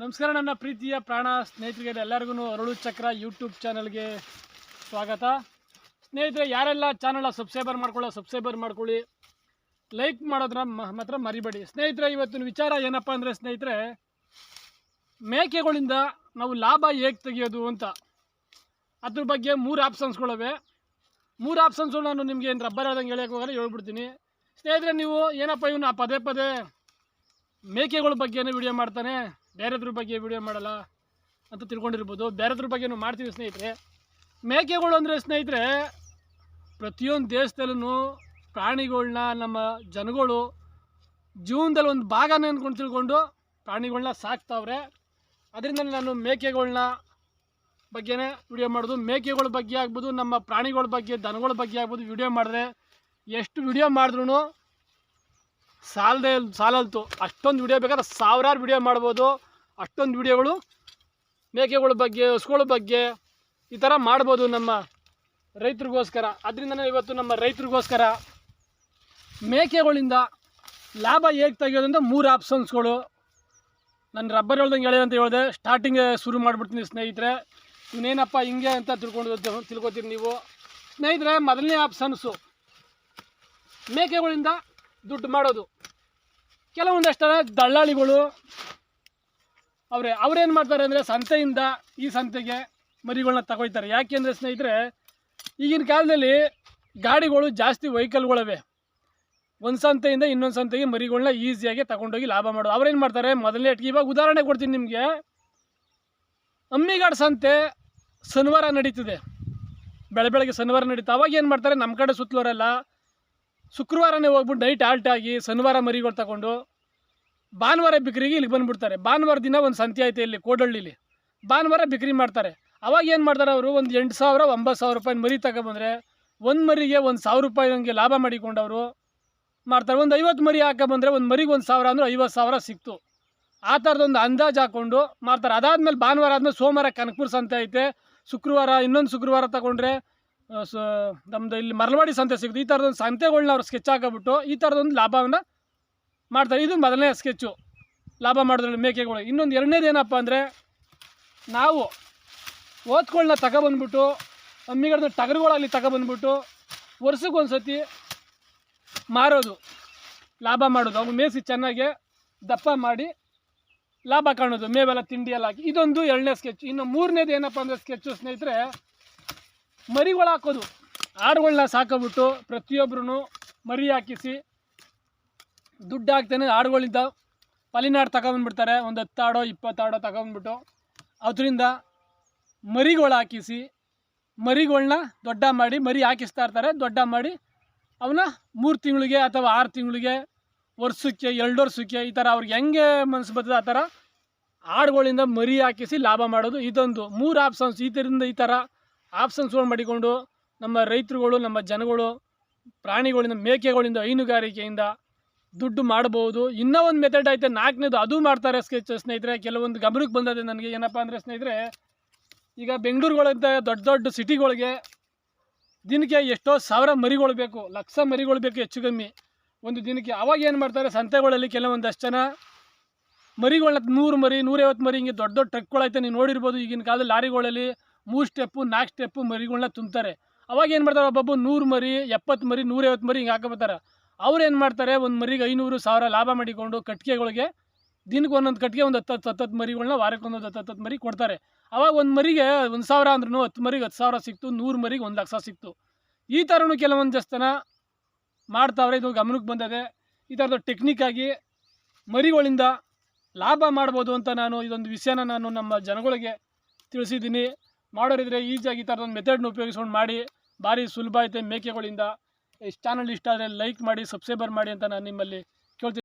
ನಮಸ್ಕಾರ, ನನ್ನ ಪ್ರೀತಿಯ ಪ್ರಾಣ ಸ್ನೇಹಿತರಿಗೆ ಎಲ್ಲರಿಗೂ ಅರಳು ಚಕ್ರ ಯೂಟ್ಯೂಬ್ ಚಾನಲ್ಗೆ ಸ್ವಾಗತ. ಸ್ನೇಹಿತರೆ, ಯಾರೆಲ್ಲ ಚಾನಲ್ನ ಸಬ್ಸ್ಕ್ರೈಬರ್ ಮಾಡ್ಕೊಳ್ಳೋ ಸಬ್ಸ್ಕ್ರೈಬರ್ ಮಾಡ್ಕೊಳ್ಳಿ. ಲೈಕ್ ಮಾಡೋದ್ರ ಮಾತ್ರ ಮರಿಬೇಡಿ. ಸ್ನೇಹಿತರೆ, ಇವತ್ತಿನ ವಿಚಾರ ಏನಪ್ಪ ಅಂದರೆ ಸ್ನೇಹಿತರೆ, ಮೇಕೆಗಳಿಂದ ನಾವು ಲಾಭ ಹೇಗೆ ತೆಗೆಯೋದು ಅಂತ. ಅದ್ರ ಬಗ್ಗೆ ಮೂರು ಆಪ್ಷನ್ಸ್ಗಳವೆ ಮೂರು ಆಪ್ಷನ್ಸ್ಗಳು ನಾನು ನಿಮಗೆ ಏನು ರಬ್ಬರ್ ಆದಂಗೆ ಹೇಳೋಕ್ಕೆ ಹೋಗಲ್ಲ, ಹೇಳ್ಬಿಡ್ತೀನಿ. ಸ್ನೇಹಿತರೆ, ನೀವು ಏನಪ್ಪ ಇವನ್ನ ಪದೇ ಪದೇ ಮೇಕೆಗಳ ಬಗ್ಗೆನೇ ವಿಡಿಯೋ ಮಾಡ್ತಾನೆ. ಬೇರೆದ್ರ ಬಗ್ಗೆ ವಿಡಿಯೋ ಮಾಡಲ್ಲ ಅಂತ ತಿಳ್ಕೊಂಡಿರ್ಬೋದು. ಬೇರೆದ್ರ ಬಗ್ಗೆನೂ ಮಾಡ್ತೀವಿ ಸ್ನೇಹಿತರೆ. ಮೇಕೆಗಳು ಅಂದರೆ ಸ್ನೇಹಿತರೆ, ಪ್ರತಿಯೊಂದು ದೇಶದಲ್ಲೂ ಪ್ರಾಣಿಗಳನ್ನ ನಮ್ಮ ಜನಗಳು ಜೀವನದಲ್ಲಿ ಒಂದು ಭಾಗ ಅಂದ್ಕೊಂಡು ತಿಳ್ಕೊಂಡು ಪ್ರಾಣಿಗಳನ್ನ ಸಾಕ್ತಾವ್ರೆ. ಅದರಿಂದ ನಾನು ಮೇಕೆಗಳನ್ನ ಬಗ್ಗೆನೇ ವಿಡಿಯೋ ಮಾಡೋದು. ಮೇಕೆಗಳ ಬಗ್ಗೆ ಆಗ್ಬೋದು, ನಮ್ಮ ಪ್ರಾಣಿಗಳ ಬಗ್ಗೆ, ದನಗಳ ಬಗ್ಗೆ ಆಗ್ಬೋದು ವಿಡಿಯೋ ಮಾಡಿದ್ರೆ ಎಷ್ಟು ವಿಡಿಯೋ ಮಾಡಿದ್ರು ಸಾಲದೆ ಸಾಲಲ್ತು. ಅಷ್ಟೊಂದು ವಿಡಿಯೋ ಬೇಕಾದ್ರೆ ಸಾವಿರಾರು ವಿಡಿಯೋ ಮಾಡ್ಬೋದು. ಅಷ್ಟೊಂದು ವಿಡಿಯೋಗಳು ಮೇಕೆಗಳ ಬಗ್ಗೆ, ಹಸುಗಳ ಬಗ್ಗೆ ಈ ಥರ ಮಾಡ್ಬೋದು ನಮ್ಮ ರೈತರಿಗೋಸ್ಕರ. ಅದರಿಂದನೇ ಇವತ್ತು ನಮ್ಮ ರೈತರಿಗೋಸ್ಕರ ಮೇಕೆಗಳಿಂದ ಲಾಭ ಹೇಗೆ ತೆಗೆಯೋದಂತ ಮೂರು ಆಪ್ಷನ್ಸ್ಗಳು ನಾನು ರಬ್ಬರ್ ಹೇಳ್ದಂಗೆ ಹೇಳಿ ಅಂತ ಹೇಳಿದೆ. ಸ್ಟಾರ್ಟಿಂಗ್ ಶುರು ಮಾಡಿಬಿಡ್ತೀನಿ ಸ್ನೇಹಿತರೆ. ಇವನೇನಪ್ಪ ಹಿಂಗೆ ಅಂತ ತಿಳ್ಕೊಂಡು ತಿಳ್ಕೊತೀರಿ ನೀವು. ಸ್ನೇಹಿತರೆ, ಮೊದಲನೇ ಆಪ್ಷನ್ಸು ಮೇಕೆಗಳಿಂದ ದುಡ್ಡು ಮಾಡೋದು. ಕೆಲವೊಂದಷ್ಟು ದಳ್ಳಾಳಿಗಳು ಅವರೇ, ಅವ್ರೇನು ಮಾಡ್ತಾರೆ ಅಂದರೆ ಸಂತೆಯಿಂದ ಈ ಸಂತೆಗೆ ಮರಿಗಳನ್ನ ತಗೊಳ್ತಾರೆ ಯಾಕೆಂದರೆ ಸ್ನೇಹಿತರೆ, ಈಗಿನ ಕಾಲದಲ್ಲಿ ಗಾಡಿಗಳು ಜಾಸ್ತಿ ವೆಹಿಕಲ್ಗಳವೆ. ಒಂದು ಸಂತೆಯಿಂದ ಇನ್ನೊಂದು ಸಂತೆಗೆ ಮರಿಗಳನ್ನ ಈಸಿಯಾಗಿ ತಗೊಂಡೋಗಿ ಲಾಭ ಮಾಡೋದು. ಅವ್ರೇನು ಮಾಡ್ತಾರೆ? ಮೊದಲನೇ ಇವಾಗ ಉದಾಹರಣೆ ಕೊಡ್ತೀನಿ ನಿಮಗೆ. ಅಮ್ಮಿಗಾಡ್ ಸಂತೆ ಶನಿವಾರ ನಡೀತಿದೆ. ಬೆಳೆ ಬೆಳಗ್ಗೆ ಶನಿವಾರ ನಡೀತಾ, ಅವಾಗ ಏನು ಮಾಡ್ತಾರೆ? ನಮ್ಮ ಕಡೆ ಸುತ್ತಲೋರೆಲ್ಲ ಶುಕ್ರವಾರನೇ ಹೋಗ್ಬಿಟ್ಟು ನೈಟ್ ಆಲ್ಟ್ ಆಗಿ ಶನಿವಾರ ಮರಿಗಳು ತಗೊಂಡು ಭಾನುವಾರ ಬಿಕ್ರಿಗೆ ಇಲ್ಲಿಗೆ ಬಂದುಬಿಡ್ತಾರೆ. ಭಾನುವಾರ ದಿನ ಒಂದು ಸಂತೆ ಐತೆ ಇಲ್ಲಿ ಕೋಡಳ್ಳಿಲಿ. ಭಾನುವಾರ ಬಿಕ್ರಿ ಮಾಡ್ತಾರೆ. ಅವಾಗ ಏನು ಮಾಡ್ತಾರೆ ಅವರು? ಒಂದು ಎಂಟು ಸಾವಿರ, ಒಂಬತ್ತು ಸಾವಿರ ರೂಪಾಯಿ ಮರಿ ತಗೊಬಂದ್ರೆ ಒಂದು ಮರಿಗೆ ಒಂದು ಸಾವಿರ ರೂಪಾಯಿ ಹಂಗೆ ಲಾಭ ಮಾಡಿಕೊಂಡವರು ಮಾಡ್ತಾರೆ. ಒಂದು ಐವತ್ತು ಮರಿ ಹಾಕೊಂಬಂದ್ರೆ ಒಂದು ಮರಿಗೆ ಒಂದು ಸಾವಿರ ಅಂದರೆ ಐವತ್ತು ಸಾವಿರ ಸಿಕ್ತು. ಆ ಥರದೊಂದು ಅಂದಾಜು ಹಾಕ್ಕೊಂಡು ಮಾಡ್ತಾರೆ. ಅದಾದಮೇಲೆ ಭಾನುವಾರ ಆದಮೇಲೆ ಸೋಮವಾರ ಕನಕಪುರ ಸಂತೆ ಐತೆ. ಶುಕ್ರವಾರ, ಇನ್ನೊಂದು ಶುಕ್ರವಾರ ತಗೊಂಡ್ರೆ ಸ ನಮ್ಮದು ಇಲ್ಲಿ ಮರಳವಾಡಿ ಸಂತೆ ಸಿಗುತ್ತೆ ಈ ಥರದೊಂದು ಸಂತೆಗಳನ್ನ ಅವ್ರು ಸ್ಕೆಚ್ ಹಾಕಿಬಿಟ್ಟು ಈ ಥರದೊಂದು ಲಾಭವನ್ನು ಮಾಡ್ತಾರೆ. ಇದು ಮೊದಲನೇ ಸ್ಕೆಚ್ಚು ಲಾಭ ಮಾಡೋದ್ರಲ್ಲಿ ಮೇಕೆಗಳು. ಇನ್ನೊಂದು ಎರಡನೇದು ಏನಪ್ಪ ಅಂದರೆ, ನಾವು ಓದ್ಗಳನ್ನ ತಗೊಬಂದ್ಬಿಟ್ಟು ಅಮ್ಮಿಗಳನ್ನ ಟಗರುಗಳಲ್ಲಿ ತಗೊಬಂದ್ಬಿಟ್ಟು ವರ್ಷಕ್ಕೆ ಒಂದು ಸತಿ ಮಾರೋದು, ಲಾಭ ಮಾಡೋದು. ಅವು ಮೇಯಿಸಿ ಚೆನ್ನಾಗಿ ದಪ್ಪ ಮಾಡಿ ಲಾಭ ಕಾಣೋದು, ಮೇವೆಲ್ಲ ತಿಂಡಿ ಎಲ್ಲ ಹಾಕಿ ಇದೊಂದು ಎರಡನೇ ಸ್ಕೆಚ್ ಇನ್ನು ಮೂರನೇದು ಏನಪ್ಪ ಅಂದರೆ ಸ್ಕೆಚ್ಚು ಸ್ನೇಹಿತರೆ ಮರಿಗಳು ಹಾಕೋದು ಆಡುಗಳನ್ನ ಸಾಕೋಬಿಟ್ಟು ಪ್ರತಿಯೊಬ್ಬರೂ ಮರಿ ಹಾಕಿಸಿ ದುಡ್ಡು ಹಾಕ್ತಾನೆ ಆಡುಗಳಿಂದ ಪಲಿನಾಡು ತಗೊಂಬಂದ್ಬಿಡ್ತಾರೆ ಒಂದು ಹತ್ತು ಆಡೋ ಇಪ್ಪತ್ತು ಆಡೋ ಅದರಿಂದ ಮರಿಗಳು ಹಾಕಿಸಿ ಮರಿಗಳನ್ನ ದೊಡ್ಡ ಮಾಡಿ ಮರಿ ಹಾಕಿಸ್ತಾ ಇರ್ತಾರೆ. ದೊಡ್ಡ ಮಾಡಿ ಅವನ್ನ ಮೂರು ತಿಂಗಳಿಗೆ ಅಥವಾ ಆರು ತಿಂಗಳಿಗೆ ವರ್ಷಕ್ಕೆ, ಎರಡು ವರ್ಷಕ್ಕೆ ಈ ಥರ ಅವ್ರಿಗೆ ಹೆಂಗೆ ಮನಸ್ಸು ಬರ್ತದೆ ಆ ಥರ ಆಡುಗಳಿಂದ ಮರಿ ಹಾಕಿಸಿ ಲಾಭ ಮಾಡೋದು ಇದೊಂದು. ಮೂರು ಆಪ್ಷನ್ಸ್ ಥರದಿಂದ ಈ ಥರ ಆಪ್ಷನ್ಸ್ಗಳು ಮಾಡಿಕೊಂಡು ನಮ್ಮ ರೈತರುಗಳು, ನಮ್ಮ ಜನಗಳು, ಪ್ರಾಣಿಗಳಿಂದ, ಮೇಕೆಗಳಿಂದ, ಹೈನುಗಾರಿಕೆಯಿಂದ ದುಡ್ಡು ಮಾಡಬಹುದು ಇನ್ನೂ ಒಂದು ಮೆಥಡ್ ಐತೆ, ನಾಲ್ಕನೇದು ಅದು ಮಾಡ್ತಾರೆ ಸ್ನೇಹಿತರೆ. ಕೆಲವೊಂದು ಗಮನಕ್ಕೆ ಬಂದದೆ ನನಗೆ ಏನಪ್ಪ ಅಂದರೆ ಸ್ನೇಹಿತರೆ, ಈಗ ಬೆಂಗಳೂರುಗಳಂತ ದೊಡ್ಡ ದೊಡ್ಡ ಸಿಟಿಗಳಿಗೆ ದಿನಕ್ಕೆ ಎಷ್ಟೋ ಸಾವಿರ ಮರಿಗಳು ಬೇಕು, ಲಕ್ಷ ಮರಿಗಳು ಬೇಕು ಹೆಚ್ಚು ಕಮ್ಮಿ. ಒಂದು ದಿನಕ್ಕೆ ಅವಾಗ ಏನು ಮಾಡ್ತಾರೆ, ಸಂತೆಗಳಲ್ಲಿ ಕೆಲವೊಂದಷ್ಟು ಜನ ಮರಿಗಳನ್ನ ನೂರು ಮರಿ, ನೂರೈವತ್ತು ಮರಿ ಹಿಂಗೆ ದೊಡ್ಡ ದೊಡ್ಡ ಟ್ರಕ್ಗಳೈತೆ, ನೀವು ನೋಡಿರ್ಬೋದು ಈಗಿನ ಕಾಲದಲ್ಲಿ ಲಾರಿಗಳಲ್ಲಿ. ಮೂರು ಸ್ಟೆಪ್ಪು ನಾಲ್ಕು ಸ್ಟೆಪ್ಪು ಮರಿಗಳನ್ನ ತುಂಬ್ತಾರೆ. ಅವಾಗ ಏನು ಮಾಡ್ತಾರೆ ಒಬ್ಬೊಬ್ಬ ನೂರು ಮರಿ, ಎಪ್ಪತ್ತು ಮರಿ, ನೂರೈವತ್ತು ಮರಿ ಹಿಂಗೆ ಹಾಕೋಬತ್ತಾರೆ ಅವ್ರು ಏನು ಮಾಡ್ತಾರೆ ಒಂದು ಮರಿಗೆ ಐನೂರು ಸಾವಿರ ಲಾಭ ಮಾಡಿಕೊಂಡು ಕಟ್ಟಿಗೆಗಳಿಗೆ ದಿನಕ್ಕೆ ಒಂದೊಂದು ಕಟ್ಟಿಗೆ ಒಂದು ಹತ್ತು ಹತ್ತು ಹತ್ತತ್ತು ಮರಿಗಳನ್ನ ವಾರಕ್ಕೆ ಒಂದೊಂದು ಹತ್ತು ಹತ್ತು ಮರಿ ಕೊಡ್ತಾರೆ. ಅವಾಗ ಒಂದು ಮರಿಗೆ ಒಂದು ಸಾವಿರ ಅಂದ್ರೂ ಹತ್ತು ಮರಿಗೆ ಹತ್ತು ಸಾವಿರ ಸಿಕ್ತು, ನೂರು ಮರಿಗೆ ಒಂದು ಲಕ್ಷ ಸಿಕ್ತು. ಈ ಥರನೂ ಕೆಲವೊಂದು ಜನ ಮಾಡ್ತಾವ್ರೆ, ಇದು ಗಮನಕ್ಕೆ ಬಂದದೆ. ಈ ಥರದ ಟೆಕ್ನಿಕ್ಕಾಗಿ ಮರಿಗಳಿಂದ ಲಾಭ ಮಾಡ್ಬೋದು ಅಂತ ನಾನು ಇದೊಂದು ವಿಷಯನ ನಾನು ನಮ್ಮ ಜನಗಳಿಗೆ ತಿಳಿಸಿದ್ದೀನಿ. ಮಾಡೋರಿದ್ರೆ ಈಸಿಯಾಗಿ ಈ ಥರದೊಂದು ಮೆಥಡ್ನ ಉಪಯೋಗಿಸ್ಕೊಂಡು ಮಾಡಿ. ಭಾರಿ ಸುಲಭ ಐತೆ ಮೇಕೆಗಳಿಂದ. ಇಷ್ಟು ಚಾನಲ್ ಇಷ್ಟ ಆದರೆ ಲೈಕ್ ಮಾಡಿ, ಸಬ್ಸ್ಕ್ರೈಬರ್ ಮಾಡಿ ಅಂತ ನಾನು ನಿಮ್ಮಲ್ಲಿ ಕೇಳ್ತೀನಿ.